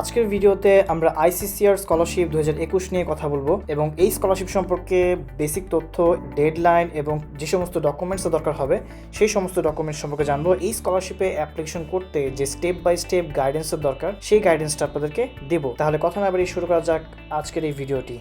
আজকের ভিডিওতে আমরা আইসিসিআর স্কলারশিপ দু হাজার একুশ নিয়ে কথা বলব এবং এই স্কলারশিপ সম্পর্কে বেসিক তথ্য, ডেডলাইন এবং যে সমস্ত ডকুমেন্টস দরকার হবে, সেই সমস্ত ডকুমেন্টস সম্পর্কে জানব। এই স্কলারশিপে অ্যাপ্লিকেশন করতে যে স্টেপ বাই স্টেপ গাইডেন্সের দরকার, সেই গাইডেন্সটা আপনাদেরকে দেবো। তাহলে কথা না বাড়িয়ে শুরু করা যাক আজকের এই ভিডিওটি।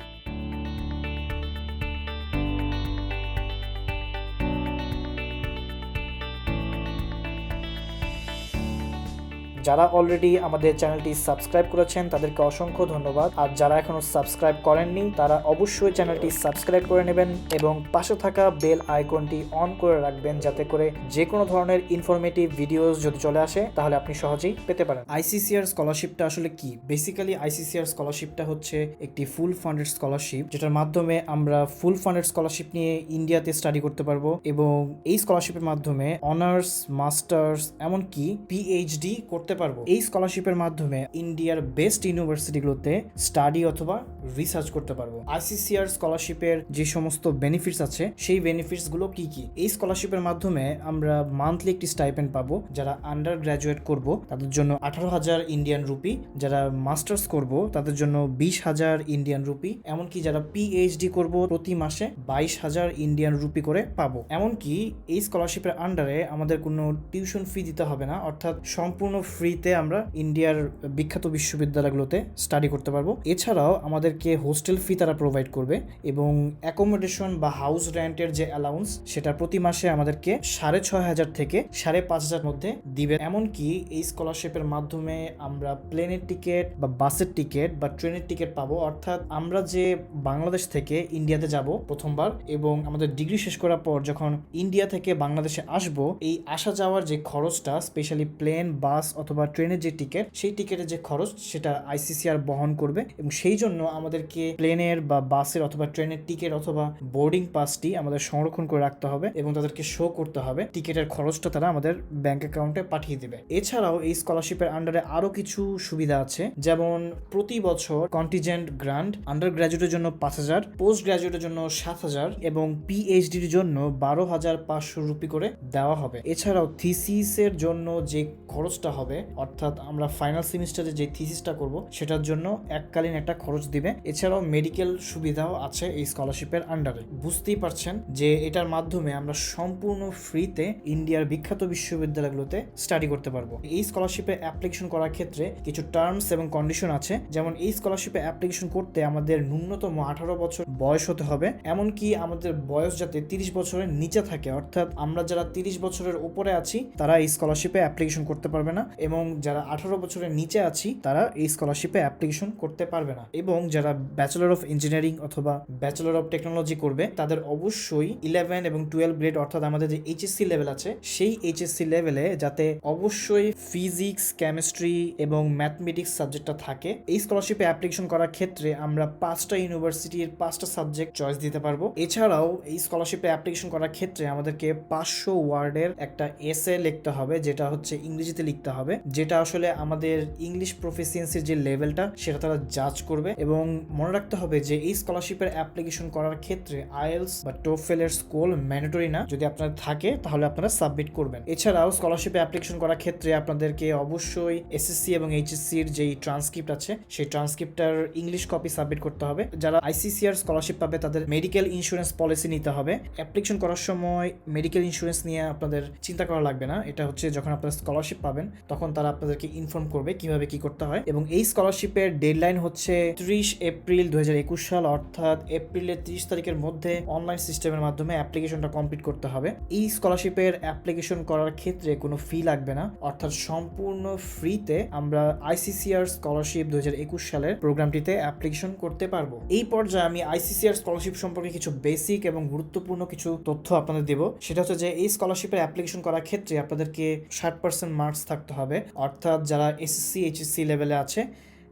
যারা অলরেডি আমাদের চ্যানেলটি সাবস্ক্রাইব করেছেন, তাদেরকে অসংখ্য ধন্যবাদ। আর যারা এখনও সাবস্ক্রাইব করেননি, তারা অবশ্যই চ্যানেলটি সাবস্ক্রাইব করে নেবেন এবং পাশে থাকা বেল আইকনটি অন করে রাখবেন যাতে করে যে কোনো ধরনের ইনফরমেটিভ ভিডিওস যদি চলে আসে, তাহলে আপনি সহজেই পেতে পারেন। আইসিসিআর স্কলারশিপটা আসলে কি? বেসিক্যালি আইসিসিআর স্কলারশিপটা হচ্ছে একটি ফুল ফান্ডেড স্কলারশিপ যেটার মাধ্যমে আমরা ফুল ফান্ডেড স্কলারশিপ নিয়ে ইন্ডিয়াতে স্টাডি করতে পারব এবং এই স্কলারশিপের মাধ্যমে অনার্স মাস্টার্স এমনকি পিএইচডি করতে পারব। এই স্কলারশিপের মাধ্যমে ইন্ডিয়ার বেস্ট ইউনিভার্সিটিগুলোতে স্টাডি অথবা রিসার্চ করতে পারব। আইসিসিআর স্কলারশিপের যে সমস্ত বেনিফিটস আছে, সেই বেনিফিটসগুলো কি কি? এই স্কলারশিপের মাধ্যমে আমরা মান্থলি একটি স্টাইপেন্ড পাবো, যারা আন্ডার গ্রাজুয়েট করব, তাদের জন্য আঠারো হাজার ইন্ডিয়ান রুপি যারা মাস্টার্স করব, তাদের জন্য বিশ হাজার ইন্ডিয়ান রুপি এমনকি যারা পিএইচডি করব, প্রতি মাসে বাইশ হাজার ইন্ডিয়ান রুপি করে পাবো। এমনকি এই স্কলারশিপের আন্ডারে আমাদের কোনো টিউশন ফি দিতে হবে না, অর্থাৎ সম্পূর্ণ ফ্রিতে আমরা ইন্ডিয়ার বিখ্যাত বিশ্ববিদ্যালয়গুলোতে স্টাডি করতে পারব। এছাড়াও আমাদেরকে হোস্টেল ফি তারা প্রোভাইড করবে এবং অ্যাকোমোডেশন বা হাউস রেন্টের যে অ্যালাউন্স সেটা প্রতি মাসে আমাদেরকে সাড়ে ছয় হাজার থেকে সাড়ে পাঁচ হাজার মধ্যে দিবে। এমনকি এই স্কলারশিপের মাধ্যমে আমরা প্লেনের টিকিট বা বাসের টিকিট বা ট্রেনের টিকিট পাবো। অর্থাৎ আমরা যে বাংলাদেশ থেকে ইন্ডিয়াতে যাব প্রথমবার এবং আমাদের ডিগ্রি শেষ করার পর যখন ইন্ডিয়া থেকে বাংলাদেশে আসব, এই আসা যাওয়ার যে খরচটা স্পেশালি প্লেন বাস অথবা ট্রেনের যে টিকিট সেই টিকিটের যে খরচ, সেটা আইসিসিআর বহন করবে এবং সেই জন্য আমাদেরকে প্লেনের বা বাসের অথবা ট্রেনের টিকিট অথবা বোর্ডিং পাসটি আমাদের সংরক্ষণ করে রাখতে হবে এবং তাদেরকে শো করতে হবে। টিকিটের খরচটা তারা আমাদের ব্যাংক অ্যাকাউন্টে পাঠিয়ে দেবে। এছাড়াও এই স্কলারশিপের আন্ডারে আরও কিছু সুবিধা আছে। যেমন প্রতি বছর কন্টিজেন্ট গ্রান্ট আন্ডার গ্রাজুয়েটের জন্য পাঁচ হাজার পোস্ট গ্রাজুয়েটের জন্য সাত হাজার এবং পিএইচডির জন্য বারো হাজার পাঁচশো রুপি করে দেওয়া হবে। এছাড়াও থিসিসের জন্য যে খরচটা হবে, অর্থাৎ আমরা ফাইনাল সেমিস্টারে যে থিসিসটা করব, সেটার জন্য এককালীন একটা খরচ দিবে। এছাড়াও মেডিকেল সুবিধাও আছে এই স্কলারশিপের আন্ডারে বুঝতেই পারছেন যে এটার মাধ্যমে আমরা সম্পূর্ণ ফ্রিতে ইন্ডিয়ার বিখ্যাত বিশ্ববিদ্যালয়গুলোতে স্টাডি করতে পারব। এই স্কলারশিপে অ্যাপ্লিকেশন করার ক্ষেত্রে কিছু টার্মস এবং কন্ডিশন আছে। যেমন এই স্কলারশিপে অ্যাপ্লিকেশন করতে আমাদের ন্যূনতম আঠারো বছর বয়স হতে হবে। এমনকি আমাদের বয়স যাতে তিরিশ বছরের নিচে থাকে, অর্থাৎ আমরা যারা তিরিশ বছরের উপরে আছি, তারা এই স্কলারশিপে অ্যাপ্লিকেশন করতে পারবে না। এবং যারা আঠারো বছরের নিচে আছি, তারা এই স্কলারশিপে অ্যাপ্লিকেশন করতে পারবে না। এবং যারা ব্যাচেলর অফ ইঞ্জিনিয়ারিং অথবা ব্যাচেলর অফ টেকনোলজি করবে, তাদের অবশ্যই ইলেভেন এবং টুয়েলভ গ্রেড অর্থাৎ আমাদের যে এইচএসসি লেভেল আছে, সেই এইচএসসি লেভেলে যাতে অবশ্যই ফিজিক্স কেমিস্ট্রি এবং ম্যাথমেটিক্স সাবজেক্টটা থাকে, এই স্কলারশিপে অ্যাপ্লিকেশন করার ক্ষেত্রে আমরা পাঁচটা ইউনিভার্সিটির পাঁচটা সাবজেক্ট চয়েস দিতে পারব। এছাড়াও এই স্কলারশিপে অ্যাপ্লিকেশন করার ক্ষেত্রে আমাদেরকে পাঁচশো ওয়ার্ডের একটা এসে লিখতে হবে, যেটা হচ্ছে ইংরেজিতে লিখতে হবে, যেটা আসলে আমাদের ইংলিশ প্রফিসিয়েন্সির যে লেভেলটা সেটা তারা জাজ করবে এবং মনে রাখতে হবে যে এই স্কলারশিপের অ্যাপ্লিকেশন করার ক্ষেত্রে আইএলস বা টোফেলের স্কোল ম্যান্ডেটরি না। যদি আপনার থাকে, তাহলে আপনারা সাবমিট করবেন। এছাড়াও স্কলারশিপে অ্যাপ্লিকেশন করার ক্ষেত্রে আপনাদেরকে অবশ্যই এসএসসি এবং এইচএসসির যেই ট্রান্সক্রিপ্ট আছে, সেই ট্রান্সক্রিপ্টার ইংলিশ কপি সাবমিট করতে হবে। যারা আইসিসিআর স্কলারশিপ পাবে, তাদের মেডিকেল ইন্স্যুরেন্স পলিসি নিতে হবে। অ্যাপ্লিকেশন করার সময় মেডিকেল ইন্স্যুরেন্স নিয়ে আপনাদের চিন্তা করা লাগবে না। এটা হচ্ছে যখন আপনারা স্কলারশিপ পাবেন, তখন তারা আপনাদেরকে ইনফর্ম করবে কীভাবে কি করতে হয়। এবং এই স্কলারশিপের ডেডলাইন হচ্ছে ত্রিশ এপ্রিল দুই হাজার একুশ সাল, অর্থাৎ এপ্রিলের ত্রিশ তারিখের মধ্যে অনলাইন সিস্টেমের মাধ্যমে অ্যাপ্লিকেশনটা কমপ্লিট করতে হবে। এই স্কলারশিপের অ্যাপ্লিকেশন করার ক্ষেত্রে কোনো ফি লাগবে না। অর্থাৎ সম্পূর্ণ ফ্রিতে আমরা আইসিসিআর স্কলারশিপ দুহাজার একুশ সালের প্রোগ্রামটিতে অ্যাপ্লিকেশন করতে পারব। এই পর্যায়ে আমি আইসিসিআর স্কলারশিপ সম্পর্কে কিছু বেসিক এবং গুরুত্বপূর্ণ কিছু তথ্য আপনাদের দেব। সেটা হচ্ছে যে, এই স্কলারশিপের অ্যাপ্লিকেশন করার ক্ষেত্রে আপনাদেরকে ষাট পার্সেন্ট মার্কস থাকতে হবে। অর্থাৎ যারা এসএসসি এইচএসসি লেভেলে আছে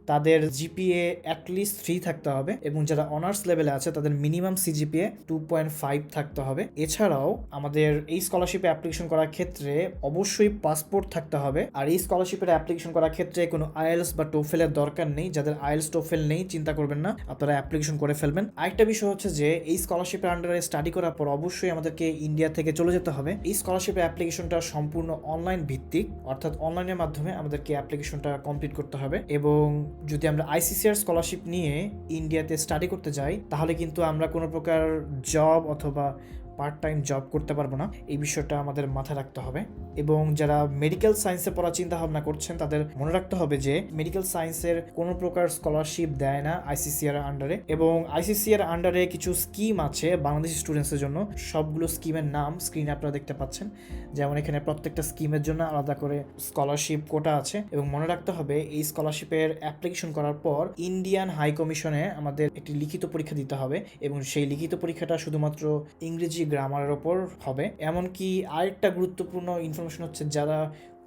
তাদের জিপিএ অ্যাটলিস্ট থ্রি থাকতে হবে এবং যারা অনার্স লেভেলে আছে, তাদের minimum CGPA two point five থাকতে হবে। এছাড়াও আমাদের এই স্কলারশিপে অ্যাপ্লিকেশন করার ক্ষেত্রে অবশ্যই পাসপোর্ট থাকতে হবে। আর এই স্কলারশিপের অ্যাপ্লিকেশন করার ক্ষেত্রে কোনো আইএলস বা টোফেলের দরকার নেই। যাদের আইএলস টোফেল নেই, চিন্তা করবেন না, আপনারা অ্যাপ্লিকেশন করে ফেলবেন। আরেকটা বিষয় হচ্ছে যে, এই স্কলারশিপের আন্ডারে স্টাডি করার পর অবশ্যই আমাদেরকে ইন্ডিয়া থেকে চলে যেতে হবে। এই স্কলারশিপের অ্যাপ্লিকেশনটা সম্পূর্ণ অনলাইন ভিত্তিক, অর্থাৎ অনলাইনের মাধ্যমে আমাদেরকে অ্যাপ্লিকেশনটা কমপ্লিট করতে হবে। এবং যদি আমরা আইসিসিআর স্কলারশিপ নিয়ে ইন্ডিয়াতে স্টাডি করতে যাই, তাহলে কিন্তু আমরা কোনো প্রকার জব অথবা পার্ট টাইম জব করতে পারব না, এই বিষয়টা আমাদের মাথায় রাখতে হবে। এবং যারা মেডিকেল সায়েন্সে পড়ার চিন্তা ভাবনা করছেন, তাদের মনে রাখতে হবে যে মেডিকেল সায়েন্সের কোনো প্রকার স্কলারশিপ দেয় না আইসিসিআর আন্ডারে এবং আইসিসিআর আন্ডারে কিছু স্কিম আছে বাংলাদেশি স্টুডেন্টসের জন্য। সবগুলো স্কিমের নাম স্ক্রিনে আপনারা দেখতে পাচ্ছেন। যেমন এখানে প্রত্যেকটা স্কিমের জন্য আলাদা করে স্কলারশিপ কোটা আছে। এবং মনে রাখতে হবে, এই স্কলারশিপের অ্যাপ্লিকেশন করার পর ইন্ডিয়ান হাই কমিশনে আমাদের একটি লিখিত পরীক্ষা দিতে হবে। এবং সেই লিখিত পরীক্ষাটা শুধুমাত্র ইংরেজি গ্রামারের ওপর হবে। এমনকি আরেকটা গুরুত্বপূর্ণ ইনফরমেশন হচ্ছে যারা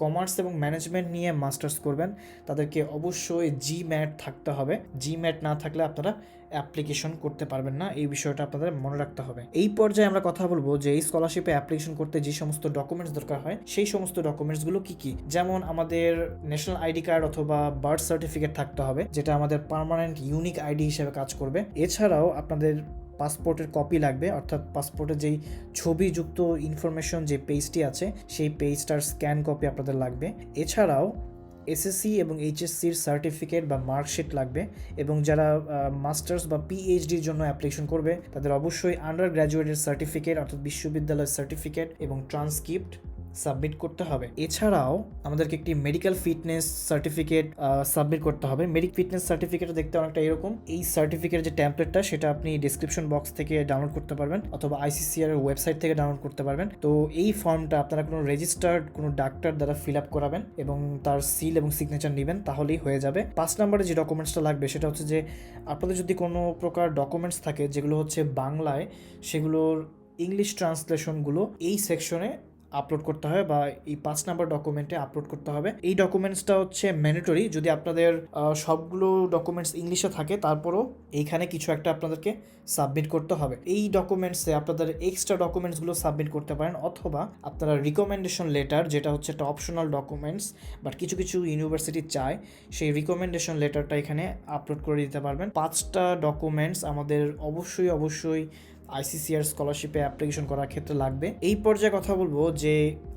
কমার্স এবং ম্যানেজমেন্ট নিয়ে মাস্টার্স করবেন, তাদেরকে অবশ্যই জি ম্যাট থাকতে হবে। জি ম্যাট না থাকলে আপনারা অ্যাপ্লিকেশন করতে পারবেন না। এই বিষয়টা আপনাদের মনে রাখতে হবে। এই পর্যায়ে আমরা কথা বলব যে এই স্কলারশিপে অ্যাপ্লিকেশন করতে যে সমস্ত ডকুমেন্টস দরকার হয়, সেই সমস্ত ডকুমেন্টসগুলো কি কি? যেমন আমাদের ন্যাশনাল আইডি কার্ড অথবা বার্থ সার্টিফিকেট থাকতে হবে, যেটা আমাদের পার্মানেন্ট ইউনিক আইডি হিসেবে কাজ করবে। এছাড়াও আপনাদের পাসপোর্টের কপি লাগবে, অর্থাৎ পাসপোর্টের যেই ছবিযুক্ত ইনফরমেশন যে পেজটি আছে, সেই পেজটার স্ক্যান কপি আপনাদের লাগবে। এছাড়াও এসএসসি এবং এইচএসসির সার্টিফিকেট বা মার্কশিট লাগবে এবং যারা মাস্টার্স বা পিএইচডির জন্য অ্যাপ্লিকেশন করবে, তাদের অবশ্যই আন্ডার গ্র্যাজুয়েটের সার্টিফিকেট অর্থাৎ বিশ্ববিদ্যালয়ের সার্টিফিকেট এবং ট্রান্সক্রিপ্ট সাবমিট করতে হবে। এছাড়াও আমাদেরকে একটি মেডিকেল ফিটনেস সার্টিফিকেট সাবমিট করতে হবে। মেডিক ফিটনেস সার্টিফিকেট দেখতে অনেকটা এরকম। এই সার্টিফিকেট যে ট্যাম্পলেটটা সেটা আপনি ডিসক্রিপশন বক্স থেকে ডাউনলোড করতে পারবেন অথবা আইসিসিআর ওয়েবসাইট থেকে ডাউনলোড করতে পারবেন। তো এই ফর্মটা আপনারা কোনো রেজিস্টার্ড কোনো ডাক্তার দ্বারা ফিল আপ করাবেন এবং তার সিল এবং সিগনেচার নেবেন, তাহলেই হয়ে যাবে। পাঁচ নম্বরে যে ডকুমেন্টসটা লাগবে, সেটা হচ্ছে যে আপনাদের যদি কোনো প্রকার ডকুমেন্টস থাকে, যেগুলো হচ্ছে বাংলায়, সেগুলোর ইংলিশ ট্রান্সলেশনগুলো এই সেকশনে আপলোড করতে হবে বা এই পাঁচ নাম্বার ডকুমেন্টে আপলোড করতে হবে। এই ডকুমেন্টসটা হচ্ছে ম্যান্ডেটরি যদি আপনাদের সবগুলো ডকুমেন্টস ইংলিশে থাকে, তারপরও এইখানে কিছু একটা আপনাদেরকে সাবমিট করতে হবে। এই ডকুমেন্টসে আপনাদের এক্সট্রা ডকুমেন্টসগুলো সাবমিট করতে পারেন, অথবা আপনারা রিকমেন্ডেশন লেটার যেটা হচ্ছে একটা অপশনাল ডকুমেন্টস বাট কিছু কিছু ইউনিভার্সিটি চায়, সেই রিকমেন্ডেশন লেটারটা এখানে আপলোড করে দিতে পারবেন। পাঁচটা ডকুমেন্টস আমাদের অবশ্যই অবশ্যই আইসিসিআর স্কলারশিপে অ্যাপ্লিকেশন করার ক্ষেত্রে লাগবে। এই পর্যায়ে কথা বলব যে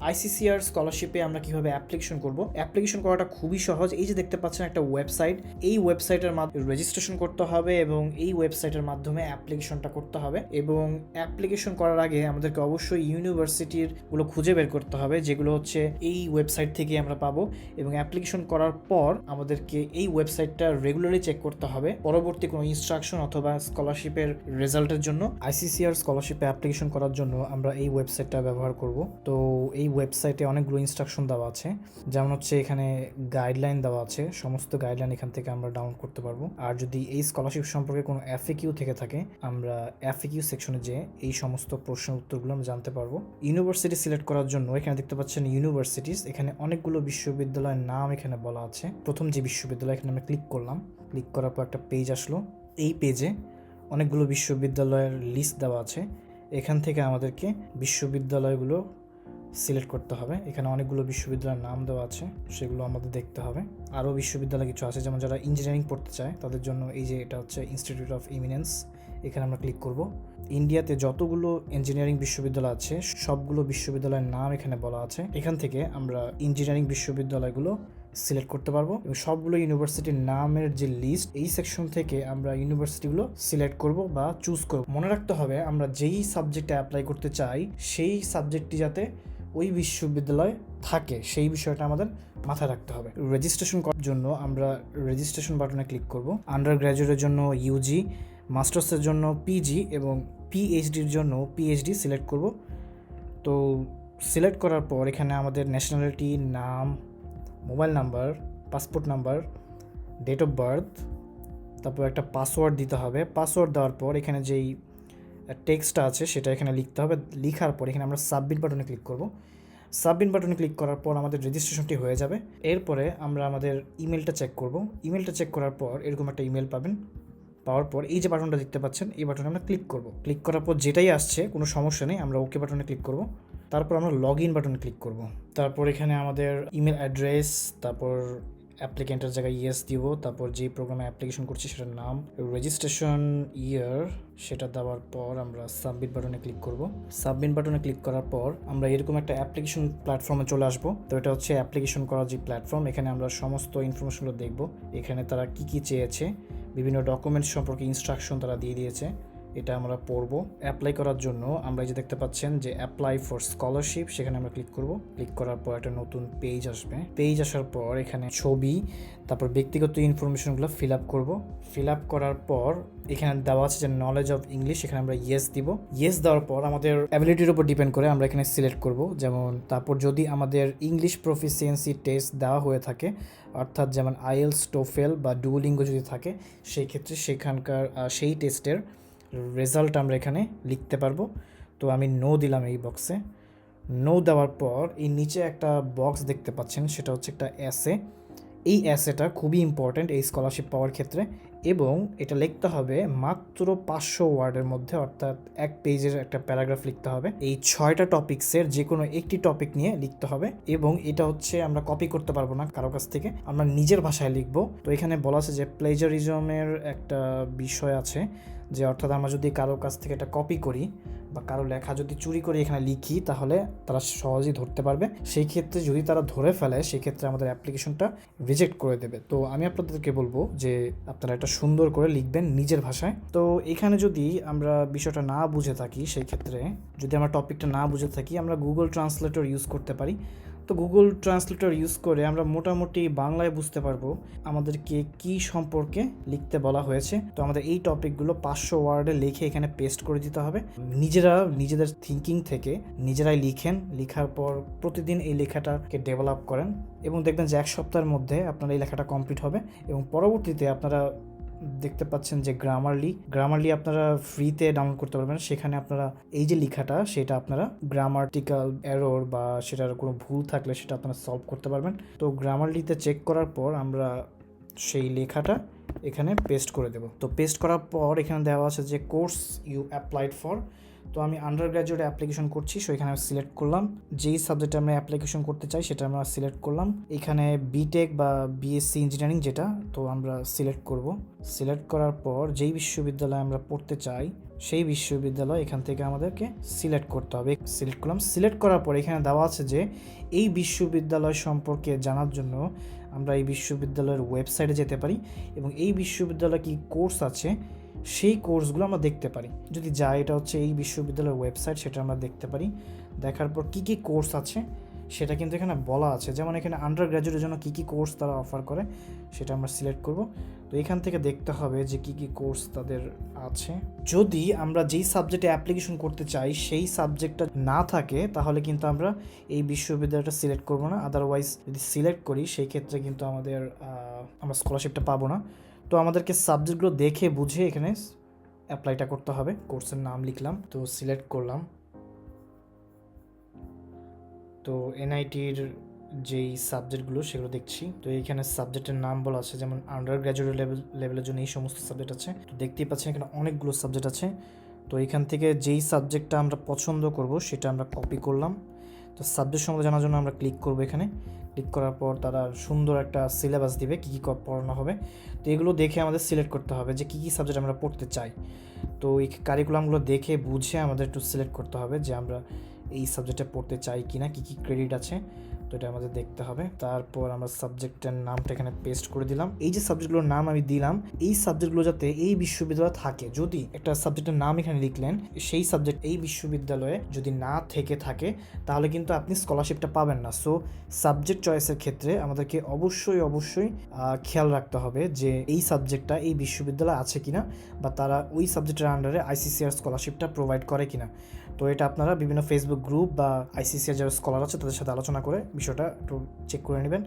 আইসিসিআর স্কলারশিপে আমরা কীভাবে অ্যাপ্লিকেশন করব। অ্যাপ্লিকেশন করাটা খুবই সহজ। এই যে দেখতে পাচ্ছেন একটা ওয়েবসাইট এই ওয়েবসাইটের মাধ্যমে রেজিস্ট্রেশন করতে হবে এবং এই ওয়েবসাইটের মাধ্যমে অ্যাপ্লিকেশনটা করতে হবে এবং অ্যাপ্লিকেশন করার আগে আমাদেরকে অবশ্যই ইউনিভার্সিটিরগুলো খুঁজে বের করতে হবে, যেগুলো হচ্ছে এই ওয়েবসাইট থেকে আমরা পাবো এবং অ্যাপ্লিকেশন করার পর আমাদেরকে এই ওয়েবসাইটটা রেগুলারলি চেক করতে হবে। পরবর্তী কোনো ইনস্ট্রাকশন অথবা স্কলারশিপের রেজাল্টের জন্য। আইসিসিআর স্কলারশিপে অ্যাপ্লিকেশন করার জন্য আমরা এই ওয়েবসাইটটা ব্যবহার করব। তো এই ওয়েবসাইটে অনেকগুলো ইনস্ট্রাকশন দেওয়া আছে। যেমন হচ্ছে এখানে গাইডলাইন দেওয়া আছে। সমস্ত গাইডলাইন এখান থেকে আমরা ডাউনলোড করতে পারব। আর যদি এই স্কলারশিপ সম্পর্কে কোনো এফএকিউ থেকে থাকে, আমরা এফএকিউ সেকশনে যে এই সমস্ত প্রশ্নের উত্তরগুলো আমরা জানতে পারব। ইউনিভার্সিটি সিলেক্ট করার জন্য এখানে দেখতে পাচ্ছেন ইউনিভার্সিটিস এখানে অনেকগুলো বিশ্ববিদ্যালয়ের নাম এখানে বলা আছে। প্রথম যে বিশ্ববিদ্যালয় এখানে আমরা ক্লিক করলাম। ক্লিক করার পর একটা পেজ আসলো। এই পেজে অনেকগুলো বিশ্ববিদ্যালয়ের লিস্ট দেওয়া আছে। এখান থেকে আমাদেরকে বিশ্ববিদ্যালয়গুলো সিলেক্ট করতে হবে। এখানে অনেকগুলো বিশ্ববিদ্যালয়ের নাম দেওয়া আছে, সেগুলো আমাদের দেখতে হবে। আরও বিশ্ববিদ্যালয় কিছু আছে, যেমন যারা ইঞ্জিনিয়ারিং পড়তে চায়, তাদের জন্য এই যে এটা হচ্ছে ইনস্টিটিউট অফ ইমিনেন্স এখানে আমরা ক্লিক করব। ইন্ডিয়াতে যতগুলো ইঞ্জিনিয়ারিং বিশ্ববিদ্যালয় আছে, সবগুলো বিশ্ববিদ্যালয়ের নাম এখানে বলা আছে। এখান থেকে আমরা ইঞ্জিনিয়ারিং বিশ্ববিদ্যালয়গুলো সিলেক্ট করতে পারব। এবং সবগুলো ইউনিভার্সিটির নামের যে লিস্ট এই সেকশন থেকে আমরা ইউনিভার্সিটিগুলো সিলেক্ট করব বা চুজ করব। মনে রাখতে হবে, আমরা যেই সাবজেক্টে অ্যাপ্লাই করতে চাই, সেই সাবজেক্টটি যাতে ওই বিশ্ববিদ্যালয়ে থাকে, সেই বিষয়টা আমাদের মাথায় রাখতে হবে। রেজিস্ট্রেশন করার জন্য আমরা রেজিস্ট্রেশন বাটনে ক্লিক করব। আন্ডার গ্র্যাজুয়েটের জন্য ইউজি মাস্টার্সের জন্য পিজি এবং পিএইচডির জন্য পিএইচডি সিলেক্ট করব। তো সিলেক্ট করার পর এখানে আমাদের ন্যাশনালিটি নাম mobile number, passport number date of birth তারপর একটা পাসওয়ার্ড দিতে হবে। পাসওয়ার্ড দেওয়ার পর এখানে যেই টেক্সটটা আছে সেটা এখানে লিখতে হবে। লিখার পর এখানে আমরা সাবমিট বাটনে ক্লিক করব। সাবমিট বাটনে ক্লিক করার পর আমাদের রেজিস্ট্রেশনটি হয়ে যাবে। এরপরে আমরা আমাদের ইমেলটা চেক করব। ইমেলটা চেক করার পর এরকম একটা ইমেল পাবেন। পাওয়ার পর এই যে বাটনটা দেখতে পাচ্ছেন, এই বাটনে আমরা ক্লিক করব। ক্লিক করার পর যেটাই আসছে, কোনো সমস্যা নেই, আমরা ওকে বাটনে ক্লিক করব। তারপর আমরা লগ ইন বাটনে ক্লিক করব। তারপর এখানে আমাদের ইমেল অ্যাড্রেস তারপর অ্যাপ্লিকেন্টের জায়গায় ইয়েস দিব, তারপর যে প্রোগ্রামে অ্যাপ্লিকেশন করছি সেটার নাম রেজিস্ট্রেশন ইয়ার সেটা দেওয়ার পর আমরা সাবমিট বাটনে ক্লিক করব। সাবমিট বাটনে ক্লিক করার পর আমরা এরকম একটা অ্যাপ্লিকেশন প্ল্যাটফর্মে চলে আসব। তো এটা হচ্ছে অ্যাপ্লিকেশন করার যে প্ল্যাটফর্ম এখানে আমরা সমস্ত ইনফরমেশনগুলো দেখব। এখানে তারা কি কি চেয়েছে, বিভিন্ন ডকুমেন্টস সম্পর্কে ইনস্ট্রাকশন তারা দিয়ে দিয়েছে। এটা আমরা পড়ব। অ্যাপ্লাই করার জন্য আমরা এই যে দেখতে পাচ্ছেন যে অ্যাপ্লাই ফর স্কলারশিপ সেখানে আমরা ক্লিক করব। ক্লিক করার পর একটা নতুন পেজ আসবে। পেজ আসার পর এখানে ছবি, তারপর ব্যক্তিগত ইনফরমেশনগুলো ফিল আপ করব। ফিল আপ করার পর এখানে দেওয়া আছে যে নলেজ অফ ইংলিশ এখানে আমরা ইয়েস দিব। ইয়েস দেওয়ার পর আমাদের অ্যাবিলিটির উপর ডিপেন্ড করে আমরা এখানে সিলেক্ট করব। যেমন তারপর যদি আমাদের ইংলিশ প্রফিসিয়েন্সি টেস্ট দেওয়া হয়ে থাকে, অর্থাৎ যেমন আইএলস টোফেল বা ডুলিঙ্গো যদি থাকে, সেই ক্ষেত্রে সেখানকার সেই টেস্টের রেজাল্ট আমরা এখানে লিখতে পারব। তো আমি নো দিলাম এই বক্সে নো দেওয়ার পর এই নিচে একটা বক্স দেখতে পাচ্ছেন, সেটা হচ্ছে একটা অ্যাসে এই অ্যাসেটা খুবই ইম্পর্ট্যান্ট এই স্কলারশিপ পাওয়ার ক্ষেত্রে এবং এটা লিখতে হবে মাত্র পাঁচশো ওয়ার্ডের মধ্যে, অর্থাৎ এক পেজের একটা প্যারাগ্রাফ লিখতে হবে। এই ছয়টা টপিক্সের যে কোনো একটি টপিক নিয়ে লিখতে হবে এবং এটা হচ্ছে আমরা কপি করতে পারব না কারও কাছ থেকে, আমরা নিজের ভাষায় লিখব। তো এখানে বলা আছে যে প্লেজারিজমের একটা বিষয় আছে। যে অর্থাৎ আমরা যদি কারও কাছ থেকে এটা কপি করি বা কারও লেখা যদি চুরি করে এখানে লিখি, তাহলে তারা সহজেই ধরতে পারবে। সেই ক্ষেত্রে যদি তারা ধরে ফেলে, সেই ক্ষেত্রে আমাদের অ্যাপ্লিকেশনটা রিজেক্ট করে দেবে। তো আমি আপনাদেরকে বলব যে আপনারা এটা সুন্দর করে লিখবেন নিজের ভাষায়। তো এখানে যদি আমরা বিষয়টা না বুঝে থাকি, সেই ক্ষেত্রে যদি আমরা টপিকটা না বুঝে থাকি, আমরা গুগল ট্রান্সলেটর ইউজ করতে পারি। তো গুগল ট্রান্সলেটর ইউজ করে আমরা মোটামুটি বাংলায় বুঝতে পারব আমাদেরকে কি সম্পর্কে লিখতে বলা হয়েছে। তো আমাদের এই টপিকগুলো পাঁচশো ওয়ার্ডে লিখে এখানে পেস্ট করে দিতে হবে। নিজেরা, নিজেদের থিঙ্কিং থেকে নিজেরাই লিখেন। লেখার পর প্রতিদিন এই লেখাটাকে ডেভেলপ করেন এবং দেখবেন যে এক সপ্তাহের মধ্যে আপনার এই লেখাটা কমপ্লিট হবে এবং পরবর্তীতে আপনারা দেখতে পাচ্ছেন যে গ্রামারলি গ্রামারলি আপনারা ফ্রিতে ডাউনলোড করতে পারবেন। সেখানে আপনারা এই যে লেখাটা, সেটা আপনারা গ্রামার্টিক্যাল এরর বা সেটার কোনো ভুল থাকলে সেটা আপনারা সলভ করতে পারবেন। তো গ্রামারলিতে চেক করার পর আমরা সেই লেখাটা এখানে পেস্ট করে দেব। তো পেস্ট করার পর এখানে দেওয়া আছে যে কোর্স ইউ অ্যাপ্লাইড ফর তো আমি আন্ডার গ্র্যাজুয়েট অ্যাপ্লিকেশন করছি সো এখানে সিলেক্ট করলাম। যেই সাবজেক্টে আমরা অ্যাপ্লিকেশন করতে চাই, সেটা আমরা সিলেক্ট করলাম। এখানে বিটেক বা বিএসসি ইঞ্জিনিয়ারিং যেটা, তো আমরা সিলেক্ট করব। সিলেক্ট করার পর যেই বিশ্ববিদ্যালয়ে আমরা পড়তে চাই, সেই বিশ্ববিদ্যালয় এখান থেকে আমাদেরকে সিলেক্ট করতে হবে। সিলেক্ট করলাম। সিলেক্ট করার পর এখানে দেওয়া আছে যে, এই বিশ্ববিদ্যালয় সম্পর্কে জানার জন্য আমরা এই বিশ্ববিদ্যালয়ের ওয়েবসাইটে যেতে পারি এবং এই বিশ্ববিদ্যালয়ে কি কোর্স আছে সেই কোর্সগুলো আমরা দেখতে পারি। যদি যাই, এটা হচ্ছে এই বিশ্ববিদ্যালয়ের ওয়েবসাইট, সেটা আমরা দেখতে পারি। দেখার পর কী কী কোর্স আছে, সেটা কিন্তু এখানে বলা আছে। যেমন এখানে আন্ডার গ্র্যাজুয়েটের জন্য কী কী কোর্স তারা অফার করে, সেটা আমরা সিলেক্ট করব। তো এখান থেকে দেখতে হবে যে কী কী কোর্স তাদের আছে। যদি আমরা যেই সাবজেক্টে অ্যাপ্লিকেশন করতে চাই, সেই সাবজেক্টটা না থাকে, তাহলে কিন্তু আমরা এই বিশ্ববিদ্যালয়টা সিলেক্ট করব না। আদারওয়াইজ যদি সিলেক্ট করি, সেই ক্ষেত্রে কিন্তু আমাদের আমরা স্কলারশিপটা পাবো না। তো আমাদেরকে সাবজেক্টগুলো দেখে, বুঝে এখানে অ্যাপ্লাইটা করতে হবে। কোর্সের নাম লিখলাম, তো সিলেক্ট করলাম। তো এনআইটির যেই সাবজেক্টগুলো সেগুলো দেখছি। তো এইখানে সাবজেক্টের নাম বলা আছে, যেমন আন্ডার গ্র্যাজুয়েট লেভেল লেভেলের জন্য এই সমস্ত সাবজেক্ট আছে। তো দেখতেই পাচ্ছেন এখানে অনেকগুলো সাবজেক্ট আছে। তো এখান থেকে যেই সাবজেক্টটা আমরা পছন্দ করব, সেটা আমরা কপি করলাম। তো সাবজেক্ট সম্বন্ধে জানার জন্য আমরা ক্লিক করব এখানে। ক্লিক করার পর তারা সুন্দর একটা সিলেবাস দিবে, কী কী পড়ানো হবে। তো এগুলো দেখে আমাদের সিলেক্ট করতে হবে যে কী কী সাবজেক্ট আমরা পড়তে চাই। তো এই কারিকুলামগুলো দেখে বুঝে আমাদের একটু সিলেক্ট করতে হবে যে আমরা এই সাবজেক্টে পড়তে চাই কি না কী কী ক্রেডিট আছে। তো এটা আমাদের দেখতে হবে। তারপর আমরা সাবজেক্টের নামটা এখানে পেস্ট করে দিলাম। এই যে সাবজেক্টগুলোর নাম আমি দিলাম, এই সাবজেক্টগুলো যাতে এই বিশ্ববিদ্যালয়ে থাকে, যদি একটা সাবজেক্টের নাম এখানে লিখলেন, সেই সাবজেক্ট এই বিশ্ববিদ্যালয়ে যদি না থেকে থাকে, তাহলে কিন্তু আপনি স্কলারশিপটা পাবেন না। সো সাবজেক্ট চয়েসের ক্ষেত্রে আমাদেরকে অবশ্যই অবশ্যই খেয়াল রাখতে হবে যে এই সাবজেক্টটা এই বিশ্ববিদ্যালয়ে আছে কিনা, বা তারা ওই সাবজেক্টের আন্ডারে আইসিসিআর স্কলারশিপটা প্রোভাইড করে কিনা। তো এটা আপনারা বিভিন্ন ফেসবুক গ্রুপ বা আইসিসিআর যারা স্কলার আছে, তাদের সাথে আলোচনা করে বিষয়টা একটু চেক করে নেবেন।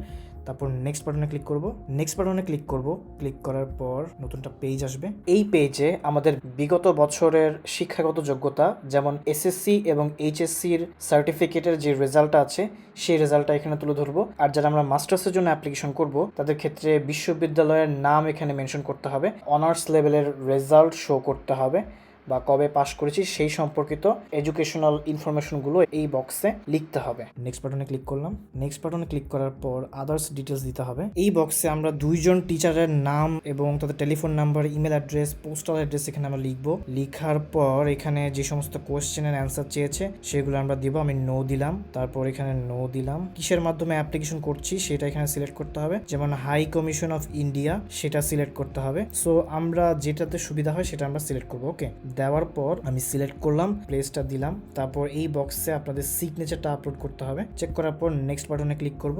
তারপর নেক্সট বাটনে ক্লিক করব। নেক্সট বাটনে ক্লিক করব। ক্লিক করার পর নতুনটা পেজ আসবে। এই পেজে আমাদের বিগত বছরের শিক্ষাগত যোগ্যতা, যেমন এসএসসি এবং এইচএসসির সার্টিফিকেটের যে রেজাল্টটা আছে, সেই রেজাল্টটা এখানে তুলে ধরবো। আর যারা আমরা মাস্টার্সের জন্য অ্যাপ্লিকেশন করব, তাদের ক্ষেত্রে বিশ্ববিদ্যালয়ের নাম এখানে মেনশন করতে হবে। অনার্স লেভেলের রেজাল্ট শো করতে হবে। বা কবে পাশ করেছি সেই সম্পর্কিত এডুকেশনাল ইনফরমেশনগুলো এই বক্সে লিখতে হবে। নেক্সট বাটনে ক্লিক করলাম। নেক্সট বাটনে ক্লিক করার পর আদার্স ডিটেলস দিতে হবে। এই বক্সে আমরা দুইজন টিচারের নাম এবং তাদের telephone number email address postal address এখানে আমরা লিখব। লিখার পর এখানে যে সমস্ত কোয়েশ্চেনের অ্যান্সার চেয়েছে সেগুলো আমরা দিব। আমি নো দিলাম। তারপর এখানে নো দিলাম। কিসের মাধ্যমে অ্যাপ্লিকেশন করছি সেটা এখানে সিলেক্ট করতে হবে। যেমন হাই কমিশন অফ ইন্ডিয়া সেটা সিলেক্ট করতে হবে। সো আমরা যেটাতে সুবিধা হয় সেটা আমরা সিলেক্ট করব। ওকে দেওয়ার পর আমি সিলেক্ট করলাম প্লেসটা দিলাম। তারপর এই বক্সে আপনাদের সিগনেচারটা আপলোড করতে হবে। চেক করার পর নেক্সট বাটনে ক্লিক করব।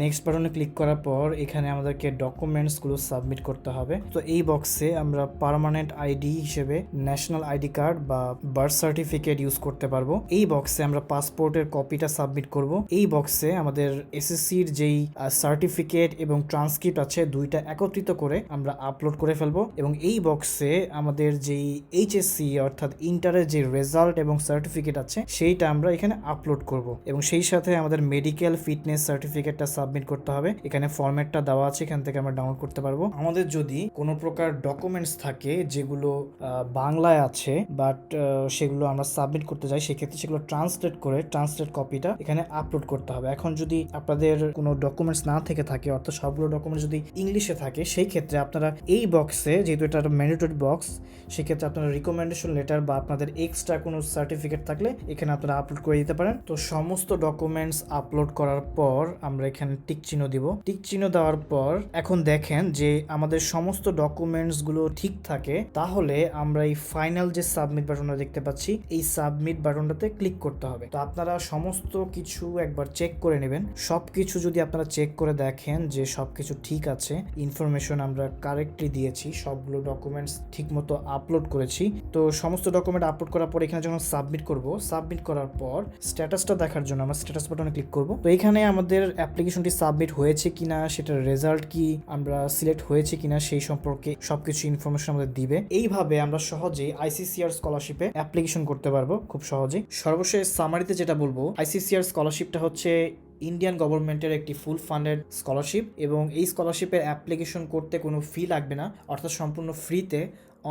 নেক্সট বাটনে ক্লিক করার পর এখানে আমাদেরকে ডকুমেন্টসগুলো সাবমিট করতে হবে। তো এই বক্সে আমরা পার্মানেন্ট আইডি হিসেবে ন্যাশনাল আইডি কার্ড বা বার্থ সার্টিফিকেট ইউজ করতে পারব। এই বক্সে আমরা পাসপোর্টের কপিটা সাবমিট করব। এই বক্সে আমাদের এসএসসির যেই সার্টিফিকেট এবং ট্রান্সক্রিপ্ট আছে, দুইটা একত্রিত করে আমরা আপলোড করে ফেলব। এবং এই বক্সে আমাদের যেই এইচএসসি অর্থাৎ ইন্টারের যে রেজাল্ট এবং সার্টিফিকেট আছে, সেইটা আমরা এখানে আপলোড করব। এবং সেই সাথে আমাদের মেডিকেল ফিটনেস সার্টিফিকেটটা সাবমিট করতে হবে। এখানে ফরম্যাটটা দেওয়া আছে, এখান থেকে আমরা ডাউনলোড করতে পারব। আমাদের যদি কোনো প্রকার ডকুমেন্টস থাকে যেগুলো বাংলায় আছে বাট সেগুলো আমরা সাবমিট করতে যাই, সেক্ষেত্রে সেগুলো ট্রান্সলেট করে ট্রান্সলেট কপিটা এখানে আপলোড করতে হবে। এখন যদি আপনাদের কোনো ডকুমেন্টস না থেকে থাকে, অর্থাৎ সবগুলো ডকুমেন্টস যদি ইংলিশে থাকে, সেই ক্ষেত্রে আপনারা এই বক্সে যেহেতু এটা ম্যান্ডেটরি বক্স সেক্ষেত্রে আপনারা রিকমেন্ডেশন লেটার বা আপনাদের এক্সট্রা কোনো সার্টিফিকেট থাকলে এখানে আপনারা আপলোড করে দিতে পারেন। তো সমস্ত ডকুমেন্টস আপলোড করার পর আমরা এখানে টিক চিহ্ন দিব। টিক চিহ্ন দেওয়ার পর এখন দেখেন যে আমাদের সমস্ত ডকুমেন্টসগুলো ঠিক থাকে, তাহলে আমরা এই ফাইনাল যে সাবমিট বাটনটা দেখতে পাচ্ছি, এই সাবমিট বাটনটাতে ক্লিক করতে হবে। তো আপনারা সমস্ত কিছু একবার চেক করে নেবেন। সব কিছু যদি আপনারা চেক করে দেখেন যে সব কিছু ঠিক আছে ইনফরমেশন আমরা কারেক্টলি দিয়েছি, সবগুলো ডকুমেন্টস ঠিকমতো আপলোড করেছি, তো সমস্ত ডকুমেন্ট আপলোড করার পর এখানে যখন সাবমিট করব সাবমিট করার পর স্ট্যাটাসটা দেখার জন্য আমরা স্ট্যাটাস বাটনে ক্লিক করব। তো এখানে আমাদের অ্যাপ্লিকেশনটি সাবমিট হয়েছে কিনা, সেটার রেজাল্ট কি, আমরা সিলেক্ট হয়েছে কিনা সেই সম্পর্কে সবকিছু ইনফরমেশন আমাদের দিবে। এইভাবে আমরা সহজেই আইসিসিআর স্কলারশিপে অ্যাপ্লিকেশন করতে পারব, খুব সহজেই। সর্বশেষ সামারিতে যেটা বলব আইসিসিআর স্কলারশিপটা হচ্ছে ইন্ডিয়ান গভর্নমেন্টের একটি ফুল ফান্ডেড স্কলারশিপ এবং এই স্কলারশিপের অ্যাপ্লিকেশন করতে কোনো ফি লাগবে না, অর্থাৎ সম্পূর্ণ ফ্রিতে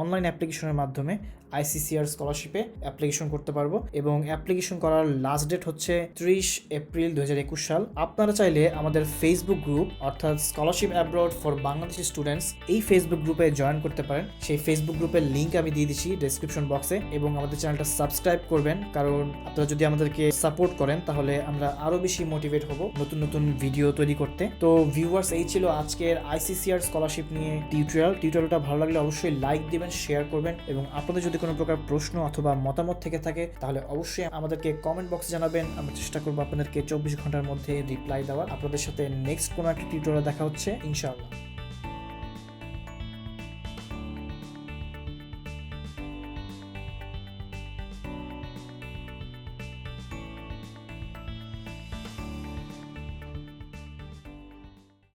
অনলাইন অ্যাপ্লিকেশনের মাধ্যমে আইসিসিআর স্কলারশিপে অ্যাপ্লিকেশন করতে পারব এবং অ্যাপ্লিকেশন করার লাস্ট ডেট হচ্ছে ত্রিশ এপ্রিল দুই হাজার একুশ সাল। আপনারা চাইলে আমাদের ফেসবুক গ্রুপ অর্থাৎ scholarship abroad for Bangladeshi students এই ফেসবুক গ্রুপে জয়েন করতে পারেন। সেই ফেসবুক গ্রুপের লিঙ্ক আমি দিয়ে দিচ্ছি ডেসক্রিপশন বক্সে এবং আমাদের চ্যানেলটা সাবস্ক্রাইব করবেন। কারণ আপনারা যদি আমাদেরকে সাপোর্ট করেন তাহলে আমরা আরও বেশি মোটিভেট হব নতুন নতুন ভিডিও তৈরি করতে। তো ভিউয়ার্স এই ছিল আজকের আইসিসিআর স্কলারশিপ নিয়ে টিউটোরিয়াল টিউটোরিয়ালটা ভালো লাগলে অবশ্যই লাইক দিবেন শেয়ার করবেন এবং আপনাদের যদি কোনো প্রকার প্রশ্ন অথবা মতামত থেকে থাকে, তাহলে অবশ্যই আমাদেরকে কমেন্ট বক্সে জানাবেন। আমরা চেষ্টা করব আপনাদেরকে চব্বিশ ঘণ্টার মধ্যে রিপ্লাই দেওয়ার। আপনাদের সাথে নেক্সট কোনো একটা টিউটোরিয়াল দেখা হচ্ছে, ইনশাআল্লাহ।